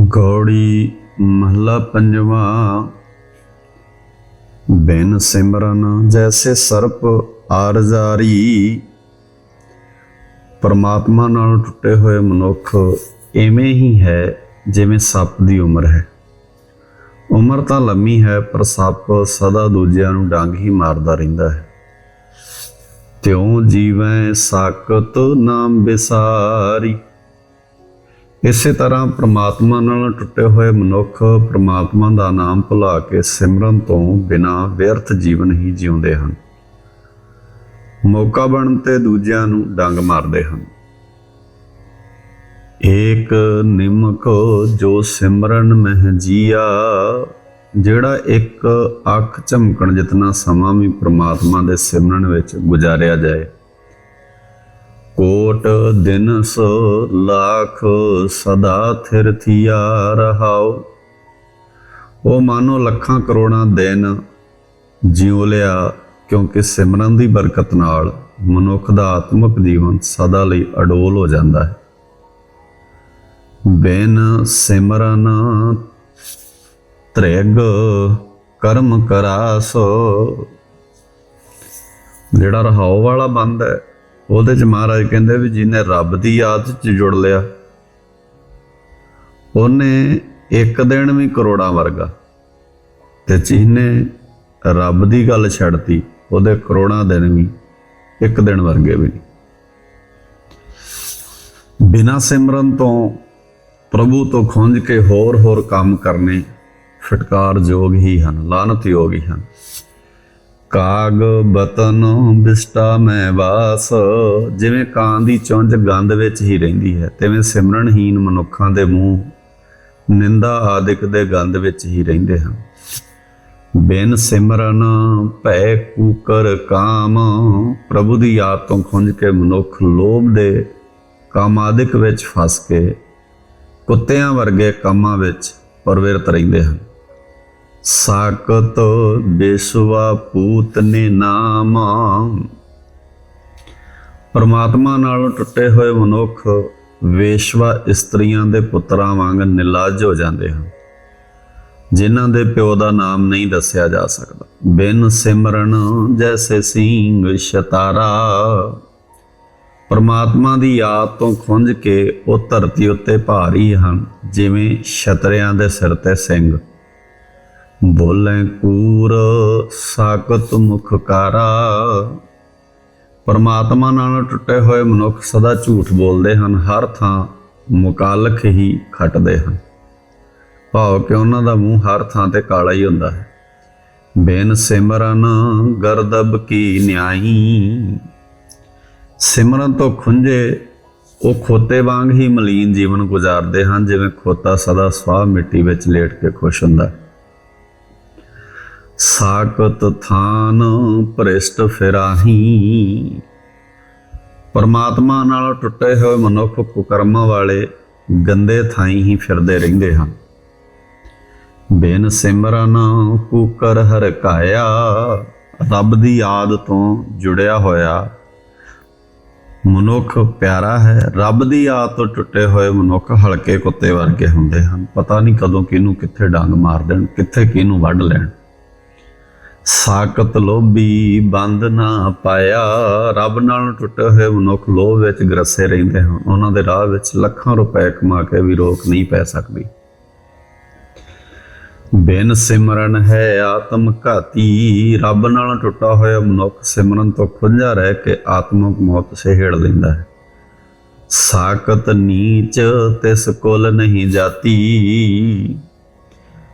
ਗੌੜੀ ਮਹਲਾ ਪੰਜਵਾਂ। ਬਿਨ ਸਿਮਰਨ ਜੈਸੇ ਸਰਪ ਆਰਜ਼ਾਰੀ। ਪਰਮਾਤਮਾ ਨਾਲ ਟੁੱਟੇ ਹੋਏ ਮਨੁੱਖ ਐਵੇਂ ਹੀ ਹੈ ਜਿਵੇਂ ਸੱਪ ਦੀ ਉਮਰ ਹੈ। ਉਮਰ ਤਾਂ ਲੰਮੀ ਹੈ, ਪਰ ਸੱਪ ਸਦਾ ਦੂਜਿਆਂ ਨੂੰ ਡੰਗ ਹੀ ਮਾਰਦਾ ਰਹਿੰਦਾ ਹੈ। ਤਿਉ ਜੀਵੈ ਸਾਕਤ ਨਾਮ ਬਿਸਾਰੀ। ਇਸੇ ਤਰ੍ਹਾਂ ਪ੍ਰਮਾਤਮਾ ਨਾਲ ਟੁੱਟੇ ਹੋਏ ਮਨੁੱਖ ਪ੍ਰਮਾਤਮਾ ਦਾ ਨਾਮ ਭੁਲਾ ਕੇ ਸਿਮਰਨ ਤੋਂ ਬਿਨਾਂ ਵਿਅਰਥ ਜੀਵਨ ਹੀ ਜਿਉਂਦੇ ਹਨ। ਮੌਕਾ ਬਣਨ ਤੇ ਦੂਜਿਆਂ ਨੂੰ ਡੰਗ ਮਾਰਦੇ ਹਨ। ਏਕ ਨਿਮਕ ਜੋ ਸਿਮਰਨ ਮਹਿ ਜੀਆ, ਜਿਹੜਾ ਇੱਕ ਅੱਖ ਝਮਕਣ ਜਿਤਨਾ ਸਮਾਂ ਵੀ ਪ੍ਰਮਾਤਮਾ ਦੇ ਸਿਮਰਨ ਵਿੱਚ ਗੁਜ਼ਾਰਿਆ ਜਾਏ। ਕੋਟ ਦਿਨ ਸੋ ਲੱਖ ਸਦਾ ਥਿਰ ਥੀਆ ਰਹਾਓ ਉਹ ਮਾਨੋ ਲੱਖਾਂ ਕਰੋੜਾਂ ਦਿਨ ਜਿਉ ਲਿਆ, ਕਿਉਂਕਿ ਸਿਮਰਨ ਦੀ ਬਰਕਤ ਨਾਲ ਮਨੁੱਖ ਦਾ ਆਤਮਿਕ ਜੀਵਨ ਸਦਾ ਲਈ ਅਡੋਲ ਹੋ ਜਾਂਦਾ ਹੈ। ਬਿਨ ਸਿਮਰਨ ਤ੍ਰਿਗ ਕਰਮ ਕਰਾਸੋ। ਜਿਹੜਾ ਰਹਾਉ ਵਾਲਾ ਬੰਦ ਹੈ ਉਹਦੇ ਚ ਮਹਾਰਾਜ ਕਹਿੰਦੇ ਵੀ ਜਿਹਨੇ ਰੱਬ ਦੀ ਯਾਦ ਚ ਜੁੜ ਲਿਆ, ਉਹਨੇ ਇੱਕ ਦਿਨ ਵੀ ਕਰੋੜਾਂ ਵਰਗਾ ਤੇ ਜਿਹਨੇ ਰੱਬ ਦੀ ਗੱਲ ਛੱਡਤੀ, ਉਹਦੇ ਕਰੋੜਾਂ ਦਿਨ ਵੀ, ਇੱਕ ਦਿਨ ਵਰਗੇ ਵੀ ਨਹੀਂ। ਬਿਨਾ ਸਿਮਰਨ ਤੋਂ ਪ੍ਰਭੂ ਤੋਂ ਖੁੰਝ ਕੇ ਹੋਰ ਹੋਰ ਕੰਮ ਕਰਨੇ ਫਟਕਾਰ ਯੋਗ ਹੀ ਹਨ ਲਾਨਤ ਯੋਗ ਹੀ ਹਨ। ਕਾਗ ਬਤਨ ਬਿਸਟਾ ਮੈਂ ਵਾਸ। ਜਿਵੇਂ ਕਾਂ ਦੀ ਚੁੰਝ ਗੰਧ ਵਿੱਚ ਹੀ ਰਹਿੰਦੀ ਹੈ, ਤਿਵੇਂ ਸਿਮਰਨਹੀਨ ਮਨੁੱਖਾਂ ਦੇ ਮੂੰਹ ਨਿੰਦਾ ਆਦਿਕ ਦੇ ਗੰਧ ਵਿੱਚ ਹੀ ਰਹਿੰਦੇ ਹਨ। ਬਿਨ ਸਿਮਰਨ ਭੈ ਕੂਕਰ ਕਾਮ, ਪ੍ਰਭੂ ਦੀ ਯਾਦ ਤੋਂ ਖੁੰਝ ਕੇ ਮਨੁੱਖ ਲੋਭ ਦੇ ਕਾਮ ਆਦਿਕ ਵਿੱਚ ਫਸ ਕੇ ਕੁੱਤਿਆਂ ਵਰਗੇ ਕੰਮਾਂ ਵਿੱਚ ਪਰਵਿਰਤ ਰਹਿੰਦੇ ਹਨ। ਸਾਕਤ ਬੇਸਵਾ ਪੂਤ ਨੇ ਨਾਮ ਪਰਮਾਤਮਾ ਨਾਲੋਂ ਟੁੱਟੇ ਹੋਏ ਮਨੁੱਖ ਵੇਸ਼ਵਾ ਇਸਤਰੀਆਂ ਦੇ ਪੁੱਤਰਾਂ ਵਾਂਗ ਨਿਲਾਜ ਹੋ ਜਾਂਦੇ ਹਨ, ਜਿਨ੍ਹਾਂ ਦੇ ਪਿਓ ਦਾ ਨਾਮ ਨਹੀਂ ਦੱਸਿਆ ਜਾ ਸਕਦਾ। ਬਿਨ ਸਿਮਰਨ ਜੈਸੇ ਸਿੰਘ ਸ਼ਤਾਰਾ। ਪਰਮਾਤਮਾ ਦੀ ਯਾਦ ਤੋਂ ਖੁੰਝ ਕੇ ਉਹ ਧਰਤੀ ਉੱਤੇ ਭਾਰੀ ਹਨ, ਜਿਵੇਂ ਛਤਰਿਆਂ ਦੇ ਸਿਰ ਤੇ ਸਿੰਘ ਬੋਲੇ ਕੂਰ ਸਾਕਤ ਮੁਖਕਾਰਾ ਪਰਮਾਤਮਾ ਨਾਲ ਟੁੱਟੇ ਹੋਏ ਮਨੁੱਖ ਸਦਾ ਝੂਠ ਬੋਲਦੇ ਹਨ, ਹਰ ਥਾਂ ਮੁਕਾਲਖ ਹੀ ਖੱਟਦੇ ਹਨ। ਭਾਵ ਕਿ ਉਹਨਾਂ ਦਾ ਮੂੰਹ ਹਰ ਥਾਂ ਤੇ ਕਾਲਾ ਹੀ ਹੁੰਦਾ ਹੈ। ਬੇਨ ਸਿਮਰਨ ਗਰਦਬ ਕੀ ਨਿਆਈ। ਸਿਮਰਨ ਤੋਂ ਖੁੰਝੇ ਉਹ ਖੋਤੇ ਵਾਂਗ ਹੀ ਮਲੀਨ ਜੀਵਨ ਗੁਜ਼ਾਰਦੇ ਹਨ, ਜਿਵੇਂ ਖੋਤਾ ਸਦਾ ਸਵਾਹ ਮਿੱਟੀ ਵਿੱਚ ਲੇਟ ਕੇ ਖੁਸ਼ ਹੁੰਦਾ ਹੈ। ਸਾਕਤ ਥਾਨ ਭ੍ਰਿਸ਼ਟ ਫਿਰਾਹੀ। ਪਰਮਾਤਮਾ ਨਾਲ ਟੁੱਟੇ ਹੋਏ ਮਨੁੱਖ ਕੁਕਰਮਾਂ ਵਾਲੇ ਗੰਦੇ ਥਾਈਂ ਹੀ ਫਿਰਦੇ ਰਹਿੰਦੇ ਹਨ। ਬੇਨ ਸਿਮਰਨ ਕੂਕਰ ਹਰਕਾਇਆ ਰੱਬ ਦੀ ਯਾਦ ਤੋਂ ਜੁੜਿਆ ਹੋਇਆ। ਮਨੁੱਖ ਪਿਆਰਾ ਹੈ, ਰੱਬ ਦੀ ਯਾਦ ਤੋਂ ਟੁੱਟੇ ਹੋਏ ਮਨੁੱਖ ਹਲਕੇ ਕੁੱਤੇ ਵਰਗੇ ਹੁੰਦੇ ਹਨ। ਪਤਾ ਨਹੀਂ ਕਦੋਂ ਕਿਹਨੂੰ ਕਿੱਥੇ ਡੰਗ ਮਾਰ ਦੇਣ, ਕਿੱਥੇ ਕਿਹਨੂੰ ਵੱਢ ਲੈਣ। ਸਾਕਤ ਲੋਭੀ ਬੰਦ ਨਾ ਪਾਇਆ। ਰੱਬ ਨਾਲ ਟੁੱਟੇ ਹੋਏ ਮਨੁੱਖ ਲੋਭ ਵਿੱਚ ਗਰਸੇ ਰਹਿੰਦੇ ਹਨ। ਉਹਨਾਂ ਦੇ ਰਾਹ ਵਿੱਚ ਲੱਖਾਂ ਰੁਪਏ ਕਮਾ ਕੇ ਵੀ ਰੋਕ ਨਹੀਂ ਪੈ ਸਕਦੀ। ਬਿਨ ਸਿਮਰਨ ਹੈ ਆਤਮ ਘਾਤੀ। ਰੱਬ ਨਾਲ ਟੁੱਟਾ ਹੋਇਆ ਮਨੁੱਖ ਸਿਮਰਨ ਤੋਂ ਖੁੰਝਾ ਰਹਿ ਕੇ ਆਤਮਿਕ ਮੌਤ ਸਹਿੜ ਲੈਂਦਾ ਹੈ। ਸਾਕਤ ਨੀਚ ਤਿਸ ਕੁਲ ਨਹੀਂ ਜਾਤੀ।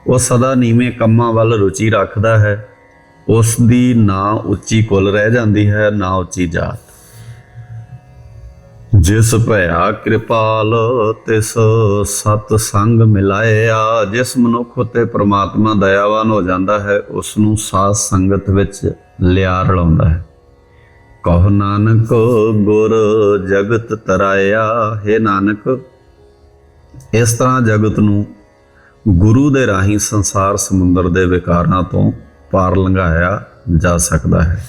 ਉਹ ਸਦਾ ਨੀਵੇਂ ਕੰਮਾਂ ਵੱਲ ਰੁਚੀ ਰੱਖਦਾ ਹੈ। ਉਸ ਦੀ ਨਾ ਉੱਚੀ ਕੁਲ ਰਹਿ ਜਾਂਦੀ ਹੈ, ਨਾ ਉੱਚੀ ਜਾਤ। ਜਿਸ ਭਇਆ ਕਿਰਪਾਲ, ਤਿਸ ਸਤ ਸੰਗ ਮਿਲਾਇਆ, ਜਿਸ ਮਨੁੱਖ ਉਤੇ ਪ੍ਰਮਾਤਮਾ ਦਇਆਵਾਨ ਹੋ ਜਾਂਦਾ ਹੈ ਉਸ ਨੂੰ ਸਾਧ ਸੰਗਤ ਵਿੱਚ ਲਿਆ ਰਲਾਉਂਦਾ ਹੈ। ਕਹ ਨਾਨਕ, ਗੁਰ ਜਗਤ ਤਰਾਇਆ, ਹੈ ਨਾਨਕ, ਇਸ ਤਰ੍ਹਾਂ ਜਗਤ ਨੂੰ ਗੁਰੂ ਦੇ ਰਾਹੀਂ ਸੰਸਾਰ ਸਮੁੰਦਰ ਦੇ ਵਿਕਾਰਾਂ ਤੋਂ ਪਾਰ ਲੰਘਾਇਆ ਜਾ ਸਕਦਾ ਹੈ।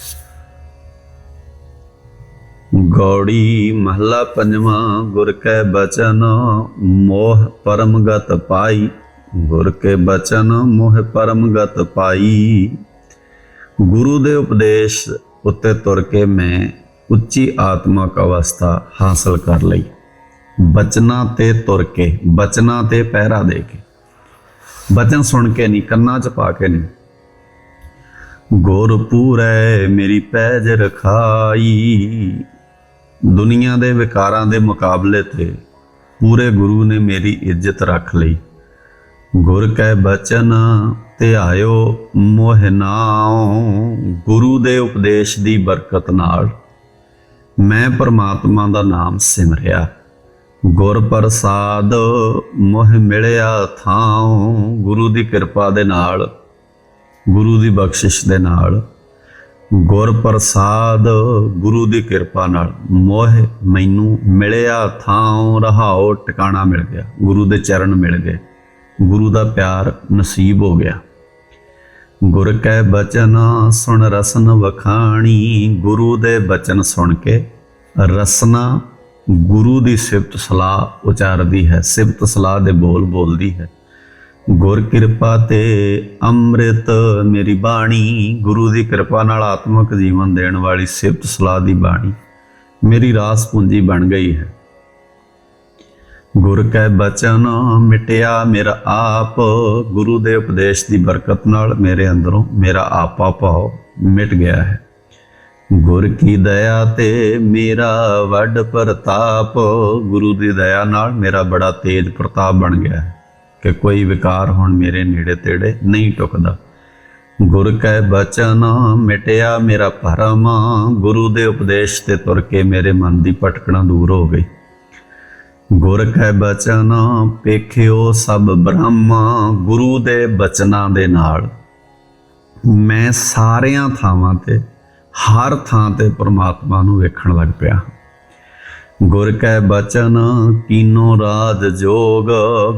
ਗੌੜੀ ਮਹੱਲਾ ਪੰਜਵਾਂ, ਗੁਰ ਕੈ ਬਚਨ, ਮੋਹ ਪਰਮਗਤ ਪਾਈ। ਗੁਰ ਕੇ ਬਚਨ, ਮੋਹ ਪਰਮਗਤ ਪਾਈ। ਗੁਰੂ ਦੇ ਉਪਦੇਸ਼ ਉੱਤੇ ਤੁਰ ਕੇ ਮੈਂ ਉੱਚੀ ਆਤਮਕ ਅਵਸਥਾ ਹਾਸਲ ਕਰ ਲਈ। ਬਚਨਾਂ ਤੇ ਤੁਰ ਕੇ, ਬਚਨਾਂ ਤੇ ਪਹਿਰਾ ਦੇ ਕੇ। ਬਚਨ ਸੁਣ ਕੇ ਨਹੀਂ, ਕੰਨਾਂ 'ਚ ਪਾ ਕੇ ਨਹੀਂ। ਗੁਰ ਪੂਰੈ ਮੇਰੀ ਪੈਜ ਰਖਾਈ। ਦੁਨੀਆ ਦੇ ਵਿਕਾਰਾਂ ਦੇ ਮੁਕਾਬਲੇ ਤੇ ਪੂਰੇ ਗੁਰੂ ਨੇ ਮੇਰੀ ਇੱਜ਼ਤ ਰੱਖ ਲਈ। ਗੁਰ ਕੈ ਬਚਨ ਧਿਆਇਓ ਮੋਹ ਨਾਉ। ਗੁਰੂ ਦੇ ਉਪਦੇਸ਼ ਦੀ ਬਰਕਤ ਨਾਲ ਮੈਂ ਪਰਮਾਤਮਾ ਦਾ ਨਾਮ ਸਿਮਰਿਆ। ਗੁਰ ਪ੍ਰਸਾਦ ਮੋਹ ਮਿਲਿਆ ਥਾਉ। ਗੁਰੂ ਦੀ ਕਿਰਪਾ ਦੇ ਨਾਲ ਗੁਰੂ ਦੀ ਬਖਸ਼ਿਸ਼ ਦੇ ਨਾਲ ਗੁਰ ਪ੍ਰਸਾਦ ਗੁਰੂ ਦੀ ਕਿਰਪਾ ਨਾਲ ਮੋਹ ਮੈਨੂੰ ਮਿਲਿਆ ਥਾਂ ਰਹਾਉ ਟਿਕਾਣਾ ਮਿਲ ਗਿਆ, ਗੁਰੂ ਦੇ ਚਰਨ ਮਿਲ ਗਏ, ਗੁਰੂ ਦਾ ਪਿਆਰ ਨਸੀਬ ਹੋ ਗਿਆ। ਗੁਰ ਕੈ ਬਚਨ ਸੁਣ ਰਸਨ ਵਖਾਣੀ, ਗੁਰੂ ਦੇ ਬਚਨ ਸੁਣ ਕੇ ਰਸਨਾ ਗੁਰੂ ਦੀ ਸਿਫਤ ਸਲਾਹ ਉਚਾਰਦੀ ਹੈ, ਸਿਫਤ ਸਲਾਹ ਦੇ ਬੋਲ ਬੋਲਦੀ ਹੈ। ਗੁਰ ਕਿਰਪਾ ਤੇ ਅੰਮ੍ਰਿਤ ਮੇਰੀ ਬਾਣੀ, ਗੁਰੂ ਦੀ ਕਿਰਪਾ ਨਾਲ ਆਤਮਿਕ ਜੀਵਨ ਦੇਣ ਵਾਲੀ ਸਿਫਤ ਸਲਾਹ ਦੀ ਬਾਣੀ, ਮੇਰੀ ਰਾਸ ਪੂੰਜੀ ਬਣ ਗਈ ਹੈ। ਗੁਰ ਕੈ ਬਚਨ ਮਿਟਿਆ ਮੇਰਾ ਆਪ, ਗੁਰੂ ਦੇ ਉਪਦੇਸ਼ ਦੀ ਬਰਕਤ ਨਾਲ ਮੇਰੇ ਅੰਦਰੋਂ ਮੇਰਾ ਆਪਾ ਭਾਵ ਮਿਟ ਗਿਆ ਹੈ। ਗੁਰ ਕੀ ਦਇਆ ਤੇ ਮੇਰਾ ਵੱਡ ਪ੍ਰਤਾਪ, ਗੁਰੂ ਦੀ ਦਇਆ ਨਾਲ ਮੇਰਾ ਬੜਾ ਤੇਜ ਪ੍ਰਤਾਪ ਬਣ ਗਿਆ ਹੈ। ਕਿ ਕੋਈ ਵਿਕਾਰ ਹੁਣ ਮੇਰੇ ਨੇੜੇ ਤੇੜੇ ਨਹੀਂ ਟੁਕਦਾ। ਗੁਰ ਕੈ ਬਚਨ ਮਿਟਿਆ ਮੇਰਾ ਭਰਮ ਗੁਰੂ ਦੇ ਉਪਦੇਸ਼ ਤੇ ਤੁਰ ਕੇ ਮੇਰੇ ਮਨ ਦੀ ਭਟਕਣਾ ਦੂਰ ਹੋ ਗਈ। ਗੁਰ ਕੈ ਬਚਨ ਪੇਖਿਓ ਸਭ ਬ੍ਰਹਮ, ਗੁਰੂ ਦੇ ਬਚਨਾਂ ਦੇ ਨਾਲ। ਮੈਂ ਸਾਰਿਆਂ ਥਾਵਾਂ ਤੇ, ਹਰ ਥਾਂ ਤੇ ਪ੍ਰਮਾਤਮਾ ਨੂੰ ਵੇਖਣ ਲੱਗ ਪਿਆ। ਗੁਰ ਕੈ ਬਚਨ, ਕੀਨੋ ਰਾਜ ਜੋਗ।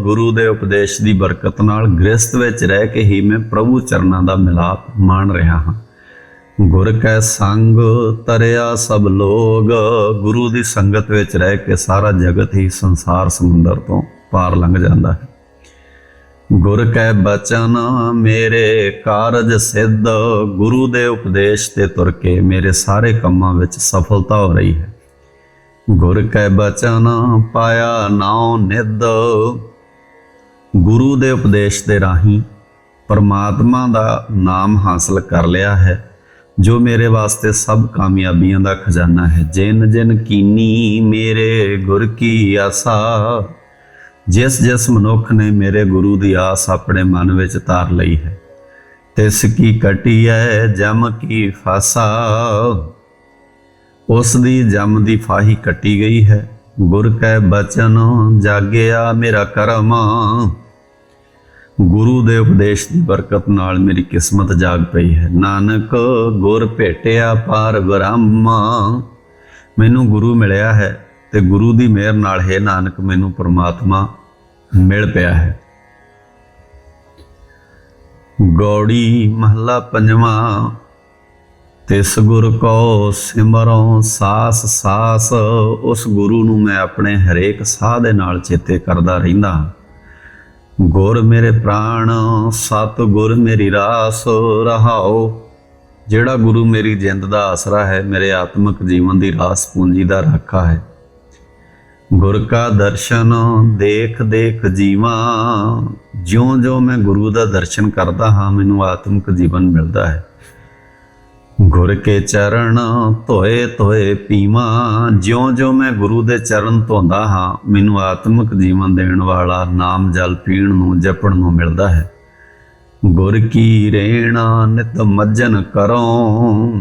ਗੁਰੂ ਦੇ ਉਪਦੇਸ਼ ਦੀ ਬਰਕਤ ਨਾਲ ਗ੍ਰਸਥ ਵਿੱਚ ਰਹਿ ਕੇ ਹੀ ਮੈਂ ਪ੍ਰਭੂ ਚਰਨਾਂ ਦਾ ਮਿਲਾਪ ਮਾਣ ਰਿਹਾ ਹਾਂ। ਗੁਰ ਕੈ ਸੰਗ, ਤਰਿਆ ਸਭ ਲੋਗ। ਗੁਰੂ ਦੀ ਸੰਗਤ ਵਿੱਚ ਰਹਿ ਕੇ ਸਾਰਾ ਜਗਤ ਹੀ ਸੰਸਾਰ ਸਮੁੰਦਰ ਤੋਂ ਪਾਰ ਲੰਘ ਜਾਂਦਾ ਹੈ। ਗੁਰ ਕੈ ਬਚਨ, ਮੇਰੇ ਕਾਰਜ ਸਿੱਧ। ਗੁਰੂ ਦੇ ਉਪਦੇਸ਼ ਤੇ ਤੁਰ ਕੇ ਮੇਰੇ ਸਾਰੇ ਕੰਮਾਂ ਵਿੱਚ ਸਫਲਤਾ ਹੋ ਰਹੀ ਹੈ। ਗੁਰ ਕੈ ਬਚਨ ਪਾਇਆ ਨਾਉ ਨਿਧ। ਗੁਰੂ ਦੇ ਉਪਦੇਸ਼ ਦੇ ਰਾਹੀਂ ਪਰਮਾਤਮਾ ਦਾ ਨਾਮ ਹਾਸਲ ਕਰ ਲਿਆ ਹੈ, ਜੋ ਮੇਰੇ ਵਾਸਤੇ ਸਭ ਕਾਮਯਾਬੀਆਂ ਦਾ ਖਜ਼ਾਨਾ ਹੈ। ਜਿਨ ਜਿਨ ਕੀਨੀ ਮੇਰੇ ਗੁਰ ਕੀ ਆਸਾ, ਜਿਸ ਜਿਸ ਮਨੁੱਖ ਨੇ ਮੇਰੇ ਗੁਰੂ ਦੀ ਆਸ ਆਪਣੇ ਮਨ ਵਿੱਚ ਤਾਰ ਲਈ ਹੈ, ਤਿਸ ਕੀ ਕਟੀ ਹੈ ਜਮ ਕੀ ਫਾਸਾ। ਉਸ ਦੀ ਜਮ ਦੀ ਫਾਹੀ ਕੱਟੀ ਗਈ ਹੈ। ਗੁਰ ਕੈ ਬਚਨ ਜਾਗਿਆ ਮੇਰਾ ਕਰਮ। ਗੁਰੂ ਦੇ ਉਪਦੇਸ਼ ਦੀ ਬਰਕਤ ਨਾਲ ਮੇਰੀ ਕਿਸਮਤ ਜਾਗ ਪਈ ਹੈ। ਨਾਨਕ ਗੁਰ ਭੇਟਿਆ ਪਾਰ ਬ੍ਰਹਮ। ਮੈਨੂੰ ਗੁਰੂ ਮਿਲਿਆ ਹੈ ਤੇ ਗੁਰੂ ਦੀ ਮਿਹਰ ਨਾਲ ਹੈ ਨਾਨਕ ਮੈਨੂੰ ਪ੍ਰਮਾਤਮਾ ਮਿਲ ਪਿਆ ਹੈ। ਗੌੜੀ ਮਹੱਲਾ ਪੰਜਵਾਂ। ਤਿਸ ਗੁਰ ਕੋ ਸਿਮਰੋ ਸਾਸ ਸਾਸ, ਉਸ ਗੁਰੂ ਨੂੰ ਮੈਂ ਆਪਣੇ ਹਰੇਕ ਸਾਹ ਦੇ ਨਾਲ ਚੇਤੇ ਕਰਦਾ ਰਹਿੰਦਾ। ਹਾਂ ਗੁਰ ਮੇਰੇ ਪ੍ਰਾਣ, ਸਤ ਗੁਰ ਮੇਰੀ ਰਾਸ, ਰਹਾਓ। ਜਿਹੜਾ ਗੁਰੂ ਮੇਰੀ ਜਿੰਦ ਦਾ ਆਸਰਾ ਹੈ, ਮੇਰੇ ਆਤਮਿਕ ਜੀਵਨ ਦੀ ਰਾਸ ਪੂੰਜੀ ਦਾ ਰਾਖਾ ਹੈ। ਗੁਰ ਕਾ ਦਰਸ਼ਨ ਦੇਖ ਦੇਖ ਜੀਵਾਂ ਜਿਉਂ ਜਿਉਂ ਮੈਂ ਗੁਰੂ ਦਾ ਦਰਸ਼ਨ ਕਰਦਾ ਹਾਂ, ਮੈਨੂੰ ਆਤਮਿਕ ਜੀਵਨ ਮਿਲਦਾ ਹੈ। ਗੁਰ ਕੇ ਚਰਨ ਧੋਏ ਧੋਏ ਪੀਵਾਂ, ਜਿਉਂ ਜਿਉਂ ਮੈਂ ਗੁਰੂ ਦੇ ਚਰਨ ਧੋਂਦਾ ਹਾਂ, ਮੈਨੂੰ ਆਤਮਿਕ ਜੀਵਨ ਦੇਣ ਵਾਲਾ ਨਾਮ ਜਲ ਪੀਣ ਨੂੰ, ਜਪਣ ਨੂੰ ਮਿਲਦਾ ਹੈ। ਗੁਰ ਕੀ ਰੇਣਾ ਨਿਤ ਮੱਜਨ ਕਰੋ।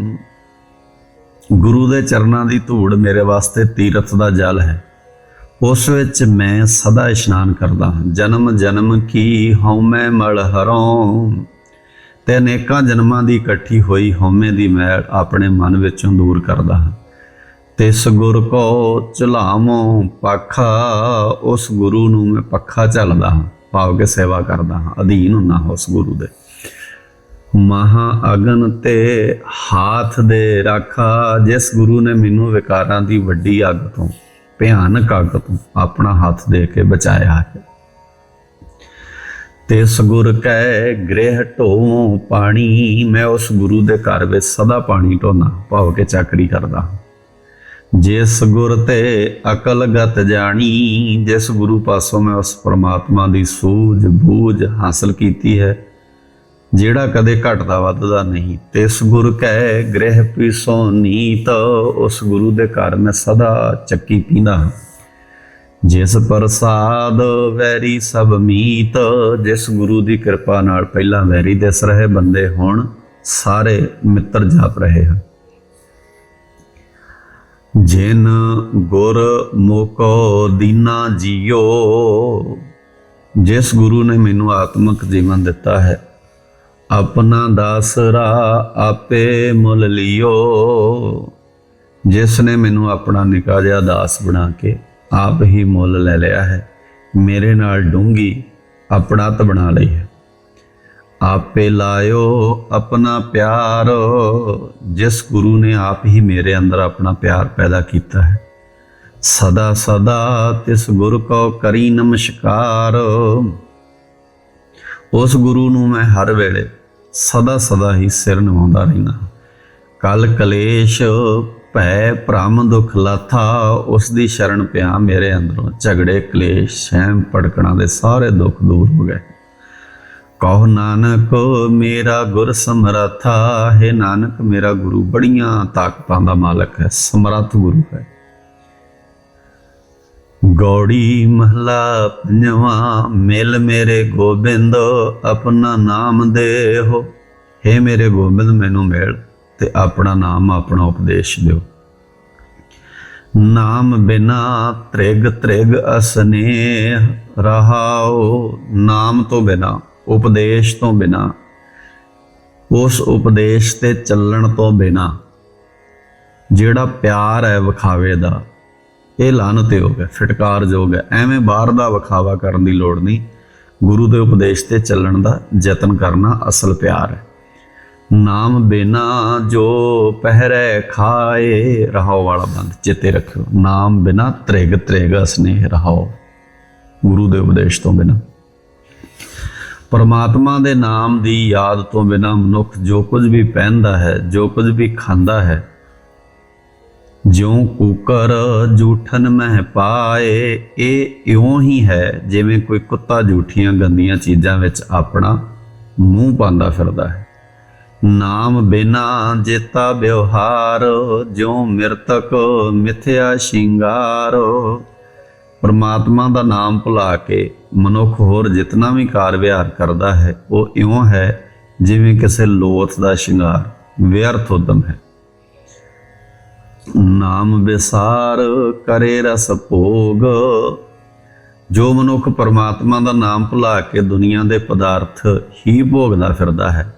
ਗੁਰੂ ਦੇ ਚਰਨਾਂ ਦੀ ਧੂੜ ਮੇਰੇ ਵਾਸਤੇ ਤੀਰਥ ਦਾ ਜਲ ਹੈ। ਉਸ ਵਿੱਚ ਮੈਂ ਸਦਾ ਇਸ਼ਨਾਨ ਕਰਦਾ ਹਾਂ। ਜਨਮ ਜਨਮ ਕੀ ਹਉ ਮੈਂ ਮਲ ਹਰੋਂ। ਤੇ ਅਨੇਕਾਂ ਜਨਮਾਂ ਦੀ ਇਕੱਠੀ ਹੋਈ ਹਉਮੈ ਦੀ ਮੈਲ ਆਪਣੇ ਮਨ ਵਿੱਚੋਂ ਦੂਰ ਕਰਦਾ ਹਾਂ। ਤਿਸ ਗੁਰ ਕੋ ਚਲਾਵੋ ਪੱਖਾ, ਉਸ ਗੁਰੂ ਨੂੰ ਮੈਂ ਪੱਖਾ ਝੱਲਦਾ ਹਾਂ, ਭਾਵ ਕੇ ਸੇਵਾ ਕਰਦਾ ਹਾਂ, ਅਧੀਨ ਹੁੰਨਾ ਉਸ ਗੁਰੂ ਦੇ। ਮਹਾ ਅਗਨ ਤੇ ਹਾਥ ਦੇ ਰਾਖਾ, ਜਿਸ ਗੁਰੂ ਨੇ ਮੈਨੂੰ ਵਿਕਾਰਾਂ ਦੀ ਵੱਡੀ ਅੱਗ ਤੋਂ, ਭਿਆਨਕ ਅੱਗ ਤੋਂ ਆਪਣਾ ਹੱਥ ਦੇ ਕੇ ਬਚਾਇਆ ਹੈ। ਤਿਸ ਗੁਰ ਕੈ ਗ੍ਰਹਿ ਢੋਵ ਪਾਣੀ, ਮੈਂ ਉਸ ਗੁਰੂ ਦੇ ਘਰ ਵਿੱਚ ਸਦਾ ਪਾਣੀ ਢੋਨਾ, ਭਾਵ ਕੇ ਚਾਕਰੀ ਕਰਦਾ ਹਾਂ। ਜਿਸ ਗੁਰ ਤੇ ਅਕਲ ਗਤ ਜਾਣੀ, ਜਿਸ ਗੁਰੂ ਪਾਸੋਂ ਮੈਂ ਉਸ ਪ੍ਰਮਾਤਮਾ ਦੀ ਸੂਝ ਬੂਝ ਹਾਸਲ ਕੀਤੀ ਹੈ, ਜਿਹੜਾ ਕਦੇ ਘਟਦਾ ਵੱਧਦਾ ਨਹੀਂ ਤਿਸ ਗੁਰ ਕੈ ਗ੍ਰਹਿ ਪੀਸੋ ਨੀਤ, ਉਸ ਗੁਰੂ ਦੇ ਘਰ ਮੈਂ ਸਦਾ ਚੱਕੀ ਪੀਂਦਾ ਹਾਂ ਜਿਸ ਪ੍ਰਸਾਦ ਵੈਰੀ ਸਭ ਮੀਤ, ਜਿਸ ਗੁਰੂ ਦੀ ਕਿਰਪਾ ਨਾਲ ਪਹਿਲਾਂ ਵੈਰੀ ਦਿਸ ਰਹੇ ਬੰਦੇ ਹੁਣ ਸਾਰੇ ਮਿੱਤਰ ਜਾਪ ਰਹੇ ਹਨ। ਜਿਨ ਗੁਰ ਮੋਕੋ ਦੀਨਾ ਜੀਓ, ਜਿਸ ਗੁਰੂ ਨੇ ਮੈਨੂੰ ਆਤਮਿਕ ਜੀਵਨ ਦਿੱਤਾ ਹੈ, ਆਪਣਾ ਦਾਸਰਾ ਆਪੇ ਮੁੱਲ ਲਿਓ। ਜਿਸ ਨੇ ਮੈਨੂੰ ਆਪਣਾ ਨਿਕਾ ਜਿਹਾ ਦਾਸ ਬਣਾ ਕੇ ਆਪ ਹੀ ਮੁੱਲ ਲੈ ਲਿਆ ਹੈ। ਮੇਰੇ ਨਾਲ ਡੂੰਗੀ ਆਪਣਾਤ ਬਣਾ ਲਈ ਹੈ। ਆਪੇ ਲਾਇਓ ਆਪਣਾ ਪਿਆਰ, ਜਿਸ ਗੁਰੂ ਨੇ ਆਪ ਹੀ ਮੇਰੇ ਅੰਦਰ ਆਪਣਾ ਪਿਆਰ ਪੈਦਾ ਕੀਤਾ ਹੈ। ਸਦਾ ਸਦਾ ਤਿਸ ਗੁਰ ਕੋ ਕਰੀ ਨਮਸਕਾਰ। ਉਸ ਗੁਰੂ ਨੂੰ ਮੈਂ ਹਰ ਵੇਲੇ ਸਦਾ ਸਦਾ ਹੀ ਸਿਰ ਨਿਵਾਉਂਦਾ ਰਹਿਣਾ ਕਲ ਕਲੇਸ਼ ਭੈ ਭ੍ਰਮ ਦੁਖ ਲਾਥਾ, ਉਸ ਦੀ ਸ਼ਰਨ ਪਿਆ ਮੇਰੇ ਅੰਦਰੋਂ। ਝਗੜੇ, ਕਲੇਸ਼, ਸਹਿਮ ਪੜਕਣਾ ਦੇ ਸਾਰੇ ਦੁੱਖ ਦੂਰ ਹੋ ਗਏ। ਕਹੋ ਨਾਨਕ, ਮੇਰਾ ਗੁਰ ਸਮਰਥਾ, ਹੈ ਨਾਨਕ, ਮੇਰਾ ਗੁਰੂ ਬੜੀਆਂ ਤਾਕਤਾਂ ਦਾ ਮਾਲਕ ਹੈ, ਸਮਰੱਥ ਗੁਰੂ ਹੈ। ਗੌੜੀ ਮਹਲਾ ਪੰਜਵਾ, ਮਿਲ ਮੇਰੇ ਗੋਬਿੰਦ, ਆਪਣਾ ਨਾਮ ਦੇਹੋ। हे ਮੇਰੇ ਗੋਬਿੰਦ, ਮੈਨੂੰ ਮਿਲ। ਤੇ ਆਪਣਾ ਨਾਮ ਆਪਣਾ ਉਪਦੇਸ਼ ਦਿਓ। ਨਾਮ ਬਿਨਾ ਤ੍ਰਿਗ ਤ੍ਰਿਗ ਅਸਨੇਹ ਰਹਾਓ ਨਾਮ ਤੋਂ ਬਿਨਾ, ਉਪਦੇਸ਼ ਤੋਂ ਬਿਨਾ, ਉਸ ਉਪਦੇਸ਼ ਤੇ ਚੱਲਣ ਤੋਂ ਬਿਨਾ, ਜਿਹੜਾ ਪਿਆਰ ਹੈ ਵਿਖਾਵੇ ਦਾ, ਇਹ ਲਾਨਤ ਯੋਗ ਹੈ ਫਿਟਕਾਰਯੋਗ ਹੈ। ਐਵੇਂ ਬਾਹਰ ਦਾ ਵਿਖਾਵਾ ਕਰਨ ਦੀ ਲੋੜ ਨਹੀਂ। ਗੁਰੂ ਦੇ ਉਪਦੇਸ਼ ਤੇ ਚੱਲਣ ਦਾ ਯਤਨ ਕਰਨਾ ਅਸਲ ਪਿਆਰ ਹੈ। ਨਾਮ ਬਿਨਾ ਜੋ ਪਹਿਰੇ ਖਾਏ, ਰਹਾਓ ਵਾਲਾ ਬੰਦ ਚੇਤੇ ਰੱਖਿਓ। ਨਾਮ ਬਿਨਾ ਤ੍ਰਿਗ ਤ੍ਰਿਗ ਸਨੇਹ ਰਹਾਓ। ਗੁਰੂ ਦੇ ਉਪਦੇਸ਼ ਤੋਂ ਬਿਨਾ। ਪਰਮਾਤਮਾ ਦੇ ਨਾਮ ਦੀ ਯਾਦ ਤੋਂ ਬਿਨਾ ਮਨੁੱਖ ਜੋ ਕੁਝ ਵੀ ਪਹਿਨਦਾ ਹੈ, ਜੋ ਕੁਝ ਵੀ ਖਾਂਦਾ ਹੈ, ਜਿਉ ਕੂਕਰ ਜੂਠਨ ਮਹਿ ਪਾਏ, ਇਹ ਇਉਂ ਹੀ ਹੈ ਜਿਵੇਂ ਕੋਈ ਕੁੱਤਾ ਜੂਠੀਆਂ ਗੰਦੀਆਂ ਚੀਜ਼ਾਂ ਵਿੱਚ ਆਪਣਾ ਮੂੰਹ ਪਾਉਂਦਾ ਫਿਰਦਾ ਹੈ। ਨਾਮ ਬਿਨਾ ਜੇਤਾ ਵਿਵਹਾਰ, ਜਿਉ ਮਿਰਤਕ ਮਿਥਿਆ ਸ਼ਿੰਗਾਰ। ਪਰਮਾਤਮਾ ਦਾ ਨਾਮ ਭੁਲਾ ਕੇ ਮਨੁੱਖ ਹੋਰ ਜਿਤਨਾ ਵੀ ਕਾਰ ਵਿਹਾਰ ਕਰਦਾ ਹੈ, ਉਹ ਇਉਂ ਹੈ ਜਿਵੇਂ ਕਿਸੇ ਲੋਥ ਦਾ ਸ਼ਿੰਗਾਰ, ਵਿਅਰਥ ਉਦਮ ਹੈ। ਨਾਮ ਵਿਸਾਰ ਕਰੇ ਰਸ ਭੋਗ, ਜੋ ਮਨੁੱਖ ਪਰਮਾਤਮਾ ਦਾ ਨਾਮ ਭੁਲਾ ਕੇ ਦੁਨੀਆ ਦੇ ਪਦਾਰਥ ਹੀ ਭੋਗਦਾ ਫਿਰਦਾ ਹੈ।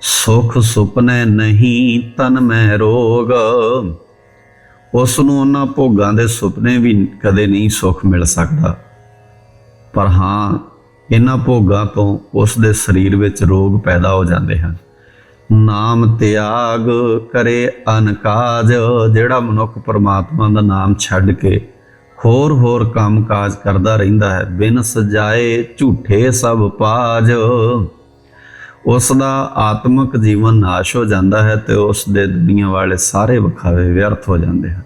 ਸੁਖ ਸੁਪਨੇ ਨਹੀਂ ਤਨ ਮੈਂ ਰੋਗ। ਉਸ ਨੂੰ ਉਹਨਾਂ ਭੋਗਾਂ ਦੇ ਸੁਪਨੇ ਵੀ ਕਦੇ ਨਹੀਂ ਸੁਖ ਮਿਲ ਸਕਦਾ। ਪਰ ਹਾਂ, ਇਹਨਾਂ ਭੋਗਾਂ ਤੋਂ ਉਸ ਦੇ ਸਰੀਰ ਵਿੱਚ ਰੋਗ ਪੈਦਾ ਹੋ ਜਾਂਦੇ ਹਨ। ਨਾਮ ਤਿਆਗ ਕਰੇ ਅਨਕਾਜ ਜਿਹੜਾ ਮਨੁੱਖ ਪਰਮਾਤਮਾ ਦਾ ਨਾਮ ਛੱਡ ਕੇ ਹੋਰ ਹੋਰ ਕੰਮ ਕਾਜ ਕਰਦਾ ਰਹਿੰਦਾ ਹੈ। ਬਿਨ ਸਜਾਏ ਝੂਠੇ ਸਭ ਪਾਜ। ਉਸ ਦਾ ਆਤਮਿਕ ਜੀਵਨ ਨਾਸ਼ ਹੋ ਜਾਂਦਾ ਹੈ ਤੇ ਉਸ ਦੇ ਦੁਨੀਆ ਵਾਲੇ ਸਾਰੇ ਵਿਖਾਵੇ ਵਿਅਰਥ ਹੋ ਜਾਂਦੇ ਹਨ।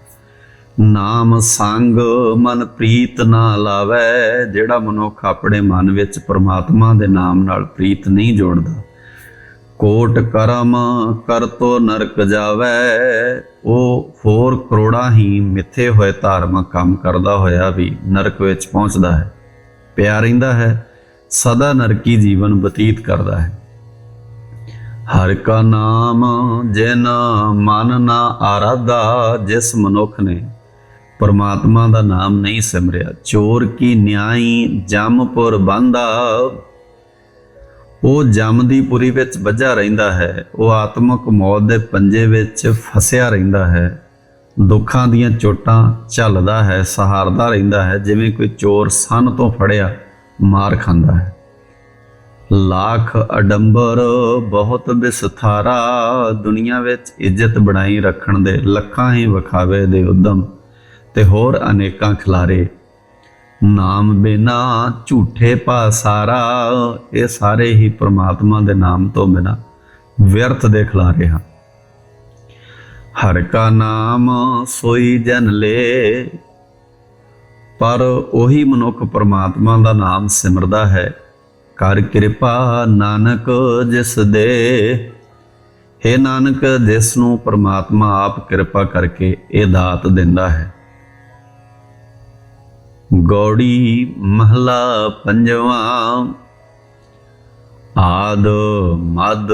ਨਾਮ ਸੰਗ ਮਨ ਪ੍ਰੀਤ ਨਾ ਲਾਵੇ, ਜਿਹੜਾ ਮਨੁੱਖ ਆਪਣੇ ਮਨ ਵਿੱਚ ਪਰਮਾਤਮਾ ਦੇ ਨਾਮ ਨਾਲ ਪ੍ਰੀਤ ਨਹੀਂ ਜੋੜਦਾ। ਕੋਟ ਕਰਮ ਕਰ ਤੋ ਨਰਕ ਜਾਵੇ, ਉਹ ਹੋਰ ਕਰੋੜਾਂ ਹੀ ਮਿੱਥੇ ਹੋਏ ਧਾਰਮਿਕ ਕੰਮ ਕਰਦਾ ਹੋਇਆ ਵੀ ਨਰਕ ਵਿੱਚ ਪਹੁੰਚਦਾ ਹੈ। ਪਿਆ ਰਹਿੰਦਾ ਹੈ, ਸਦਾ ਨਰਕੀ ਜੀਵਨ ਬਤੀਤ ਕਰਦਾ ਹੈ। ਹਰ ਕਾ ਨਾਮ ਜਿਨ ਮਨ ਨਾ ਆਰਾਧਾ, ਜਿਸ ਮਨੁੱਖ ਨੇ ਪਰਮਾਤਮਾ ਦਾ ਨਾਮ ਨਹੀਂ ਸਿਮਰਿਆ, ਚੋਰ ਕੀ ਨਿਆਈ ਜਮਪੁਰ ਬੰਦਾ। ਉਹ ਜਮ ਦੀ ਪੁਰੀ ਵਿੱਚ ਵੱਜਾ ਰਹਿੰਦਾ ਹੈ, ਉਹ ਆਤਮਿਕ ਮੌਤ ਦੇ ਪੰਜੇ ਵਿੱਚ ਫਸਿਆ ਰਹਿੰਦਾ ਹੈ। ਦੁੱਖਾਂ ਦੀਆਂ ਚੋਟਾਂ ਝੱਲਦਾ ਹੈ, ਸਹਾਰਦਾ ਰਹਿੰਦਾ ਹੈ, ਜਿਵੇਂ ਕੋਈ ਚੋਰ ਸੰਨ ਤੋਂ ਫੜਿਆ, ਮਾਰ ਖਾਂਦਾ ਹੈ। ਲੱਖ ਅਡੰਬਰ ਬਹੁਤ ਬਿਸਥਾਰਾ ਦੁਨੀਆ ਵਿੱਚ ਇੱਜ਼ਤ ਬਣਾਈ ਰੱਖਣ ਦੇ ਲੱਖਾਂ ਹੀ ਵਿਖਾਵੇ ਦੇ ਉਦਮ ਤੇ ਹੋਰ ਅਨੇਕਾਂ ਖਿਲਾਰੇ। ਨਾਮ ਬਿਨਾ ਝੂਠੇ ਪਾਸਾਰਾ, ਇਹ ਸਾਰੇ ਹੀ ਪ੍ਰਮਾਤਮਾ ਦੇ ਨਾਮ ਤੋਂ ਬਿਨਾ ਵਿਅਰਥ ਦੇ ਖਿਲਾਰੇ ਹਨ। ਹਰ ਕਾ ਨਾਮ ਸੋਈ ਜਨ ਲੇ, ਪਰ ਉਹੀ ਮਨੁੱਖ ਪ੍ਰਮਾਤਮਾ ਦਾ ਨਾਮ ਸਿਮਰਦਾ ਹੈ ਕਰ ਕਿਰਪਾ ਨਾਨਕ ਜਿਸ ਦੇ। हे ਨਾਨਕ, ਜਿਸ ਨੂੰ ਪ੍ਰਮਾਤਮਾ ਆਪ ਕਿਰਪਾ ਕਰਕੇ ਇਹ ਦਾਤ ਦਿੰਦਾ ਹੈ। ਗੌੜੀ ਮਹਲਾ ਪੰਜਵਾਂ। ਆਦ ਮਦ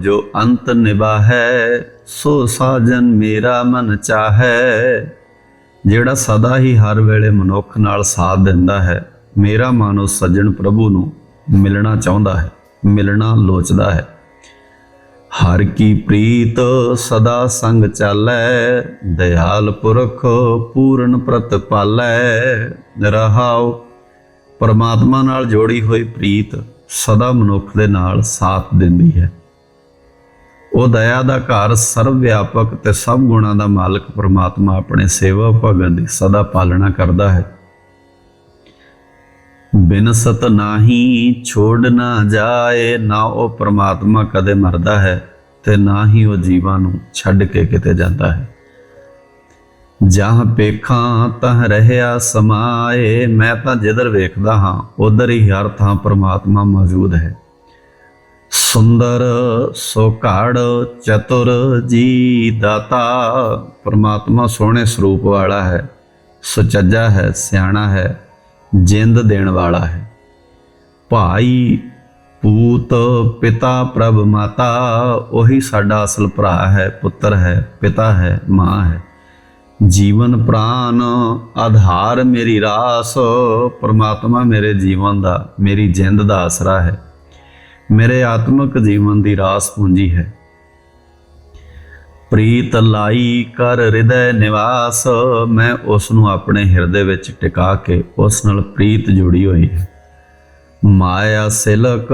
ਜੋ ਅੰਤ ਨਿਭਾਹੈ, ਸੋ ਸਾਜਨ ਮੇਰਾ ਮਨ ਚਾਹੈ। ਜਿਹੜਾ ਸਦਾ ਹੀ ਹਰ ਵੇਲੇ ਮਨੁੱਖ ਨਾਲ ਸਾਥ ਦਿੰਦਾ ਹੈ, ਮੇਰਾ ਮਨ ਉਸ ਸੱਜਣ ਪ੍ਰਭੂ ਨੂੰ। ਮਿਲਣਾ ਚਾਹੁੰਦਾ ਹੈ, ਮਿਲਣਾ ਲੋਚਦਾ ਹੈ। ਹਰ ਕੀ ਪ੍ਰੀਤ ਸਦਾ ਸੰਗ ਚਾਲੈ ਦਇਆਲ ਪੁਰਖ ਪੂਰਨ ਪ੍ਰਤ ਪਾਲੈ। ਰਹਾਉ, ਪਰਮਾਤਮਾ ਨਾਲ ਜੋੜੀ ਹੋਈ ਪ੍ਰੀਤ ਸਦਾ ਮਨੁੱਖ ਦੇ ਨਾਲ ਸਾਥ ਦਿੰਦੀ ਹੈ। ਉਹ ਦਇਆ ਦਾ ਘਰ ਸਰਵ ਵਿਆਪਕ ਤੇ ਸਭ ਗੁਣਾਂ ਦਾ ਮਾਲਕ ਪਰਮਾਤਮਾ ਆਪਣੇ ਸੇਵਾ ਭਗਤ ਦੀ ਸਦਾ ਪਾਲਣਾ ਕਰਦਾ ਹੈ। ਬਿਨ ਸਤ ਨਾਹੀ ਛੋੜ ਨਾ ਜਾਏ, ਨਾ ਉਹ ਪ੍ਰਮਾਤਮਾ ਕਦੇ ਮਰਦਾ ਹੈ ਤੇ ਨਾ ਹੀ ਉਹ ਜੀਵਾਂ ਨੂੰ ਛੱਡ ਕੇ ਕਿਤੇ ਜਾਂਦਾ ਹੈ। ਜਹਾਂ ਪੇਖਾਂ ਤਹ ਰਹਿਆ ਸਮਾਏ, ਮੈਂ ਤਾਂ ਜਿੱਧਰ ਵੇਖਦਾ ਹਾਂ, ਉਧਰ ਹੀ ਹਰ ਥਾਂ ਪ੍ਰਮਾਤਮਾ ਮੌਜੂਦ ਹੈ। ਸੁੰਦਰ ਸੋਕਾੜ ਚਤੁਰ ਜੀ ਦਾਤਾ, ਪ੍ਰਮਾਤਮਾ ਸੋਹਣੇ ਸਰੂਪ ਵਾਲਾ ਹੈ, ਸੁਚੱਜਾ ਹੈ, ਸਿਆਣਾ ਹੈ ਜਿੰਦ ਦੇਣ ਵਾਲਾ ਹੈ। ਭਾਈ, ਪੂਤ, ਪਿਤਾ, ਪ੍ਰਭ, ਮਾਤਾ, ਉਹੀ ਸਾਡਾ ਅਸਲ ਭਰਾ ਹੈ, ਪੁੱਤਰ ਹੈ, ਪਿਤਾ ਹੈ, ਮਾਂ ਹੈ। ਜੀਵਨ ਪ੍ਰਾਨ, ਆਧਾਰ ਮੇਰੀ ਰਾਸ, ਪਰਮਾਤਮਾ ਮੇਰੇ ਜੀਵਨ ਦਾ, ਮੇਰੀ ਜਿੰਦ ਦਾ ਆਸਰਾ ਹੈ। ਮੇਰੇ ਆਤਮਿਕ ਜੀਵਨ ਦੀ ਰਾਸ ਪੂੰਜੀ ਹੈ। ਪ੍ਰੀਤ ਲਾਈ ਕਰ ਹਿਰਦੈ ਨਿਵਾਸ। ਮੈਂ ਉਸ ਨੂੰ ਆਪਣੇ ਹਿਰਦੇ ਵਿੱਚ ਟਿਕਾ ਕੇ ਉਸ ਨਾਲ ਪ੍ਰੀਤ ਜੁੜੀ ਹੋਈ ਹੈ। ਮਾਇਆ ਸਿਲਕ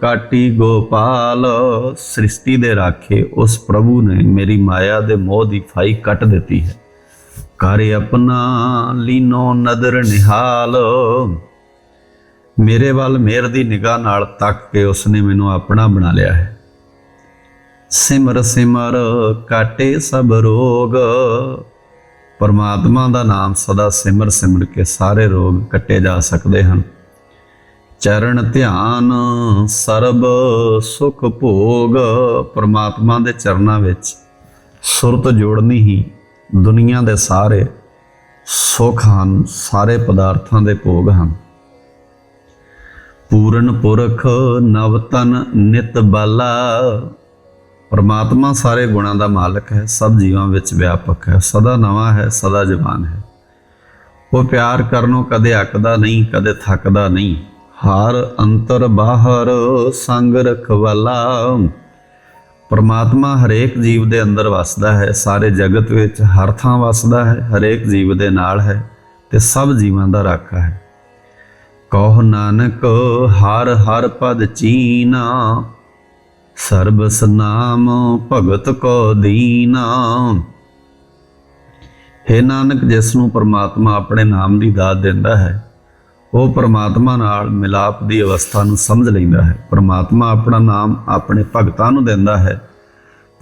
ਕਾਟੀ ਗੋਪਾਲ, ਸ੍ਰਿਸ਼ਟੀ ਦੇ ਰਾਖੇ ਉਸ ਪ੍ਰਭੂ ਨੇ ਮੇਰੀ ਮਾਇਆ ਦੇ ਮੋਹ ਦੀ ਫਾਈ ਕੱਟ ਦਿੱਤੀ ਹੈ। ਕਰ ਆਪਣਾ ਲੀਨੋ ਨਦਰ ਨਿਹਾਲ। ਮੇਰੇ ਵੱਲ ਮੇਰ ਦੀ ਨਿਗਾਹ ਨਾਲ ਤੱਕ ਕੇ ਉਸਨੇ ਮੈਨੂੰ ਆਪਣਾ ਬਣਾ ਲਿਆ ਹੈ। ਸਿਮਰ ਸਿਮਰ ਕਾਟੇ ਸਭ ਰੋਗ। ਪਰਮਾਤਮਾ ਦਾ ਨਾਮ ਸਦਾ ਸਿਮਰ ਸਿਮਰ ਕੇ ਸਾਰੇ ਰੋਗ ਕੱਟੇ ਜਾ ਸਕਦੇ ਹਨ। ਚਰਨ ਧਿਆਨ ਸਰਬ ਸੁਖ ਭੋਗ। ਪਰਮਾਤਮਾ ਦੇ ਚਰਨਾਂ ਵਿੱਚ ਸੁਰਤ ਜੋੜਨੀ ਹੀ ਦੁਨੀਆ ਦੇ ਸਾਰੇ ਸੁਖ ਹਨ, ਸਾਰੇ ਪਦਾਰਥਾਂ ਦੇ ਭੋਗ ਹਨ। ਪੂਰਨ ਪੁਰਖ ਨਵਤਨ ਨਿਤ ਬਾਲਾ। ਪਰਮਾਤਮਾ ਸਾਰੇ ਗੁਣਾਂ ਦਾ ਮਾਲਕ ਹੈ, ਸਭ ਜੀਵਾਂ ਵਿੱਚ ਵਿਆਪਕ ਹੈ, ਸਦਾ ਨਵਾਂ ਹੈ, ਸਦਾ ਜਵਾਨ ਹੈ। ਉਹ ਪਿਆਰ ਕਰਨੋਂ ਕਦੇ ਅੱਕਦਾ ਨਹੀਂ, ਕਦੇ ਥੱਕਦਾ ਨਹੀਂ। ਹਾਰ ਅੰਤਰ ਬਾਹਰ ਸੰਗ ਰਖਵਾਲਾ। ਪਰਮਾਤਮਾ ਹਰੇਕ ਜੀਵ ਦੇ ਅੰਦਰ ਵਸਦਾ ਹੈ, ਸਾਰੇ ਜਗਤ ਵਿੱਚ ਹਰ ਥਾਂ ਵਸਦਾ ਹੈ, ਹਰੇਕ ਜੀਵ ਦੇ ਨਾਲ ਹੈ ਤੇ ਸਭ ਜੀਵਾਂ ਦਾ ਰਾਖਾ ਹੈ। ਕਹੋ ਨਾਨਕ, ਹਰ ਹਰ ਪਦ ਚੀਨਾ ਸਰਬਸ ਨਾਮ ਭਗਤ ਕੋ ਦੀਨਾ। ਹੈ ਨਾਨਕ, ਜਿਸ ਨੂੰ ਪਰਮਾਤਮਾ ਆਪਣੇ ਨਾਮ ਦੀ ਦਾਤ ਦਿੰਦਾ ਹੈ, ਉਹ ਪਰਮਾਤਮਾ ਨਾਲ ਮਿਲਾਪ ਦੀ ਅਵਸਥਾ ਨੂੰ ਸਮਝ ਲੈਂਦਾ ਹੈ। ਪਰਮਾਤਮਾ ਆਪਣਾ ਨਾਮ ਆਪਣੇ ਭਗਤਾਂ ਨੂੰ ਦਿੰਦਾ ਹੈ।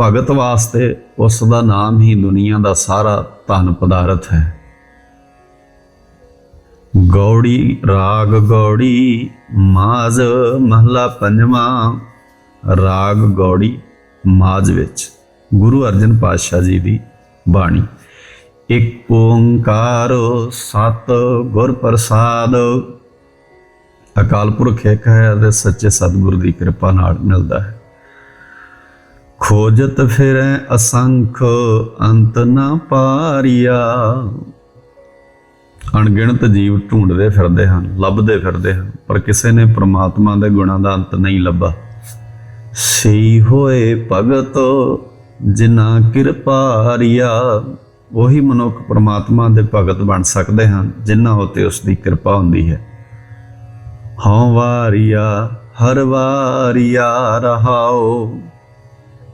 ਭਗਤ ਵਾਸਤੇ ਉਸ ਦਾ ਨਾਮ ਹੀ ਦੁਨੀਆ ਦਾ ਸਾਰਾ ਧਨ ਪਦਾਰਥ ਹੈ। ਗੌੜੀ ਰਾਗ ਗੌੜੀ ਮਾਜ਼ ਮਹਲਾ ਪੰਜਵਾਂ। ਰਾਗ ਗੌੜੀ ਮਾਜ਼ ਵਿੱਚ, ਗੁਰੂ ਅਰਜਨ ਪਾਤਸ਼ਾਹ ਜੀ ਦੀ ਬਾਣੀ। ਇਕ ਓੰਕਾਰ ਸਤ ਗੁਰ ਪ੍ਰਸਾਦ। ਅਕਾਲ ਪੁਰਖ ਇੱਕ ਹੈ ਅਤੇ ਸੱਚੇ ਸਤਿਗੁਰ ਦੀ ਕਿਰਪਾ ਨਾਲ ਮਿਲਦਾ ਹੈ। ਖੋਜਤ ਫਿਰੈ ਅਸੰਖ ਅੰਤ ਨਾ ਪਾਰੀਆ। ਅਣਗਿਣਤ ਜੀਵ ਢੂੰਡਦੇ ਫਿਰਦੇ ਹਨ, ਲੱਭਦੇ ਫਿਰਦੇ ਹਨ, ਪਰ ਕਿਸੇ ਨੇ ਪ੍ਰਮਾਤਮਾ ਦੇ ਗੁਣਾਂ ਦਾ ਅੰਤ ਨਹੀਂ ਲੱਭਾ। ਸਈ ਹੋਏ ਭਗਤ ਜਿਨਾ ਕਿਰਪਾਰਿਆ ਉਹੀ ਮਨੁੱਖ ਪ੍ਰਮਾਤਮਾ ਦੇ ਭਗਤ ਬਣ ਸਕਦੇ ਹਨ, ਜਿਨ੍ਹਾਂ ਉਤੇ ਉਸ ਦੀ ਕਿਰਪਾ ਹੁੰਦੀ ਹੈ। ਹਉ ਵਾਰਿਆ, ਹਰ ਵਾਰਿਆ ਰਹਾਓ।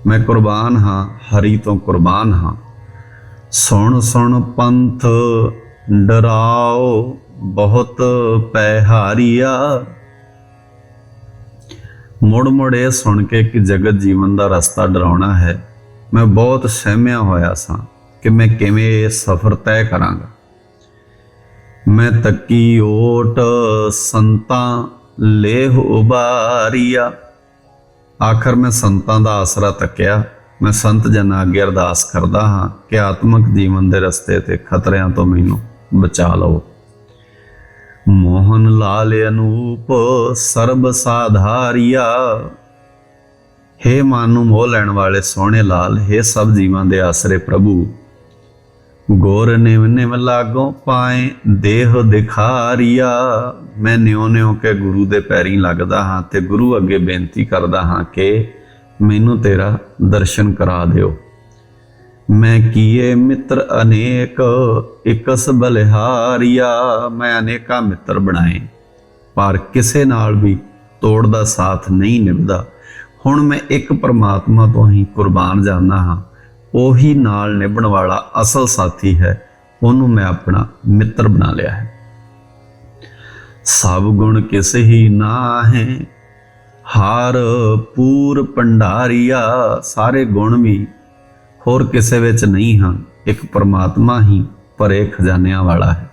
ਮੈਂ ਕੁਰਬਾਨ ਹਾਂ, ਹਰੀ ਤੋਂ ਕੁਰਬਾਨ ਹਾਂ। ਸੁਣ ਸੁਣ ਪੰਥ, ਡਰਾਓ। ਬਹੁਤ ਪੈ ਮੁੜ ਮੁੜ ਇਹ ਸੁਣ ਕੇ ਕਿ ਜਗਤ ਜੀਵਨ ਦਾ ਰਸਤਾ ਡਰਾਉਣਾ ਹੈ, ਮੈਂ ਬਹੁਤ ਸਹਿਮਿਆ ਹੋਇਆ ਸਾਂ ਕਿ ਮੈਂ ਕਿਵੇਂ ਇਹ ਸਫ਼ਰ ਤੈਅ ਕਰਾਂਗਾ। ਮੈਂ ਤੱਕੀ ਓਟ ਸੰਤਾਂ, ਲੇਹ ਉਬਾਰੀਆ। ਆਖਰ ਮੈਂ ਸੰਤਾਂ ਦਾ ਆਸਰਾ ਤੱਕਿਆ। ਮੈਂ ਸੰਤ ਜਨਾਂ ਅੱਗੇ ਅਰਦਾਸ ਕਰਦਾ ਹਾਂ ਕਿ ਆਤਮਿਕ ਜੀਵਨ ਦੇ ਰਸਤੇ ਤੇ ਖਤਰਿਆਂ ਤੋਂ ਮੈਨੂੰ ਬਚਾ ਲਓ ਮੋਹਨ ਲਾਲ ਅਨੂਪ, ਸਰਬ ਸਾਧਾਰਿਆ। ਹੇ ਮਨ ਨੂੰ ਮੋਹ ਲੈਣ ਵਾਲੇ ਸੋਹਣੇ ਲਾਲ, ਹੇ ਸਭ ਜੀਵਾਂ ਦੇ ਆਸਰੇ ਪ੍ਰਭੂ। ਗੋਰ ਨਿਵ ਨਿਵ ਲਾਗੋ ਪਾਏ ਦੇਹ ਦਿਖਾਰਿਆ। ਮੈਂ ਨਿਉ ਨਿਉ ਕੇ ਗੁਰੂ ਦੇ ਪੈਰੀ ਲੱਗਦਾ ਹਾਂ ਤੇ ਗੁਰੂ ਅੱਗੇ ਬੇਨਤੀ ਕਰਦਾ ਹਾਂ ਕਿ ਮੈਨੂੰ ਤੇਰਾ ਦਰਸ਼ਨ ਕਰਾ ਦਿਓ। ਮੈਂ ਕੀਏ ਮਿੱਤਰ ਅਨੇਕ, ਇਕਸ ਬਲਿਹਾਰੀਆ, ਮੈਂ ਅਨੇਕਾਂ ਮਿੱਤਰ ਬਣਾਏ। ਪਰ ਕਿਸੇ ਨਾਲ ਵੀ ਤੋੜ ਦਾ ਸਾਥ ਨਹੀਂ ਨਿਭਦਾ। ਹੁਣ ਮੈਂ ਇੱਕ ਪਰਮਾਤਮਾ ਤੋਂ ਹੀ ਕੁਰਬਾਨ ਜਾਂਦਾ ਹਾਂ। ਉਹੀ ਨਾਲ ਨਿਭਣ ਵਾਲਾ ਅਸਲ ਸਾਥੀ ਹੈ। ਉਹਨੂੰ ਮੈਂ ਆਪਣਾ ਮਿੱਤਰ ਬਣਾ ਲਿਆ ਹੈ। ਸਭ ਗੁਣ ਕਿਸ ਹੀ ਨਾ ਹੈ ਹਾਰ ਪੂਰ ਭੰਡਾਰੀਆ, ਸਾਰੇ ਗੁਣ ਵੀ ਹੋਰ ਕਿਸੇ ਵਿੱਚ ਨਹੀਂ ਹਾਂ। ਇੱਕ ਪਰਮਾਤਮਾ ਹੀ ਭਰੇ ਖਜ਼ਾਨਿਆਂ ਵਾਲਾ ਹੈ।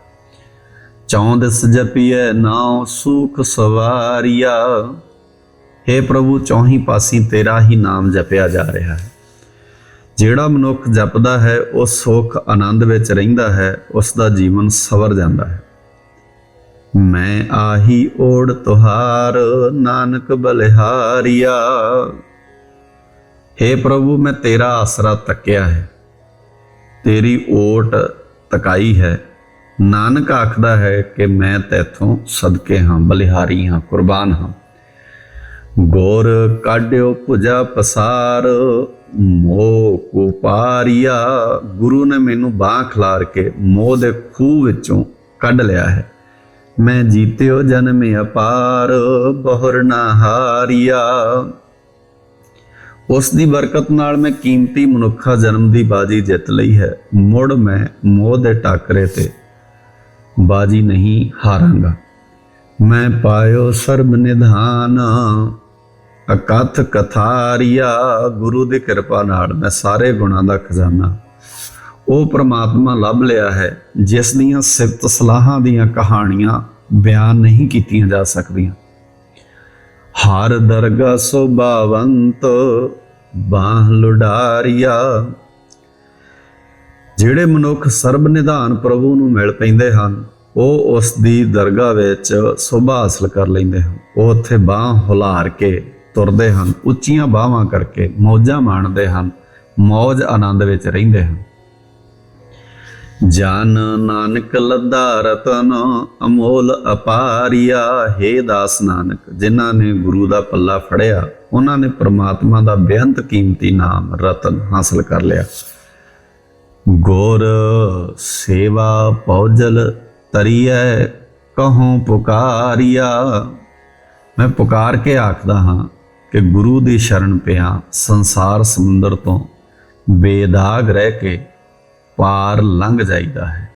ਚੌਂਦਸ ਜਪੀਐ, ਨਾਉ ਸੁਖ ਸਵਾਰੀਆ। हे ਪ੍ਰਭੂ, ਚੌਹੀਂ ਪਾਸੀ ਤੇਰਾ ਹੀ ਨਾਮ ਜਪਿਆ ਜਾ ਰਿਹਾ ਹੈ। ਜਿਹੜਾ ਮਨੁੱਖ ਜਪਦਾ ਹੈ, ਉਹ ਸੁਖ, ਆਨੰਦ ਵਿੱਚ ਰਹਿੰਦਾ ਹੈ ਉਸ ਦਾ ਜੀਵਨ ਸਵਰ ਜਾਂਦਾ ਹੈ। ਮੈਂ ਆਹੀ ਓੜ ਤੁਹਾਰ, ਨਾਨਕ ਬਲਿਹਾਰੀਆ। हे ਪ੍ਰਭੂ, ਮੈਂ ਤੇਰਾ ਆਸਰਾ ਤੱਕਿਆ ਹੈ। ਤੇਰੀ ਓਟ ਤਕਾਈ ਹੈ। ਨਾਨਕ ਆਖਦਾ ਹੈ ਕਿ ਮੈਂ ਤੇਥੋਂ ਸਦਕੇ ਹਾਂ, ਬਲਿਹਾਰੀ ਹਾਂ, ਕੁਰਬਾਨ ਹਾਂ। ਗੋਰ ਕਾਢਿਓ ਭੁਜਾ ਪਸਾਰ, ਮੋਹ ਕੋ ਪਾਰੀਆ ਗੁਰੂ ਨੇ ਮੈਨੂੰ ਬਾਹ ਖਿਲਾਰ ਕੇ ਮੋਹ ਦੇ ਖੂਹ ਵਿੱਚੋਂ ਕੱਢ ਲਿਆ ਹੈ। ਮੈਂ ਜੀਤਿਓ ਜਨਮ ਅਪਾਰ, ਬਹੁਰ ਨਾ ਹਾਰੀਆ। ਉਸ ਦੀ ਬਰਕਤ ਨਾਲ ਮੈਂ ਕੀਮਤੀ ਮਨੁੱਖਾ ਜਨਮ ਦੀ ਬਾਜੀ ਜਿੱਤ ਲਈ ਹੈ। ਮੁੜ ਮੈਂ ਮੋਹ ਦੇ ਟਾਕਰੇ ਤੇ ਬਾਜੀ ਨਹੀਂ ਹਾਰਾਂਗਾ। ਮੈਂ ਪਾਇਓ ਸਰਬ ਨਿਧਾਨ, ਅਕਥ ਕਥਾਰੀਆ, ਗੁਰੂ ਦੀ ਕਿਰਪਾ ਨਾਲ ਮੈਂ ਸਾਰੇ ਗੁਣਾਂ ਦਾ ਖਜ਼ਾਨਾ। ਉਹ ਪ੍ਰਮਾਤਮਾ ਲੱਭ ਲਿਆ ਹੈ, ਜਿਸ ਦੀਆਂ ਸਿਫਤ ਸਲਾਹਾਂ ਦੀਆਂ ਕਹਾਣੀਆਂ ਬਿਆਨ ਨਹੀਂ ਕੀਤੀਆਂ ਜਾ ਸਕਦੀਆਂ। ਹਰ ਦਰਗਾ ਸੁਭਾਵੰਤ ਬਾਹ ਲੁਡਾਰੀਆ। ਜਿਹੜੇ ਮਨੁੱਖ ਸਰਬ ਨਿਧਾਨ ਪ੍ਰਭੂ ਨੂੰ ਮਿਲ ਪੈਂਦੇ ਹਨ, ਉਹ ਉਸ ਦੀ ਦਰਗਾਹ ਵਿੱਚ ਸੁਭਾ ਹਾਸਲ ਕਰ ਲੈਂਦੇ ਹਨ। ਉਹ ਉੱਥੇ ਬਾਹ ਹੁਲਾਰ ਕੇ ਤੁਰਦੇ ਹਨ, ਉੱਚੀਆਂ ਬਾਹਾਂ ਕਰਕੇ ਮੌਜਾਂ ਮਾਣਦੇ ਹਨ, ਮੌਜ ਆਨੰਦ ਵਿੱਚ ਰਹਿੰਦੇ ਹਨ। ਜਾਨ ਨਾਨਕ ਲੱਦਾ ਰਤਨ ਅਮੋਲ ਅਪਾਰੀਆ। ਹੈ ਦਾਸ ਨਾਨਕ, ਜਿਨ੍ਹਾਂ ਨੇ ਗੁਰੂ ਦਾ ਪੱਲਾ ਫੜਿਆ, ਉਹਨਾਂ ਨੇ ਪ੍ਰਮਾਤਮਾ ਦਾ ਬੇਅੰਤ ਕੀਮਤੀ ਨਾਮ, ਰਤਨ ਹਾਸਲ ਕਰ ਲਿਆ। ਗੁਰ ਸੇਵਾ ਪੌਜਲ ਤਰੀਐ, ਕਹੋਂ ਪੁਕਾਰਿਆ। ਮੈਂ ਪੁਕਾਰ ਕੇ ਆਖਦਾ ਹਾਂ ਕਿ ਗੁਰੂ ਦੀ ਸ਼ਰਨ ਪਿਆ ਸੰਸਾਰ ਸਮੁੰਦਰ ਤੋਂ ਬੇਦਾਗ ਰਹਿ ਕੇ ਪਾਰ ਲੰਘ ਜਾਈਦਾ ਹੈ।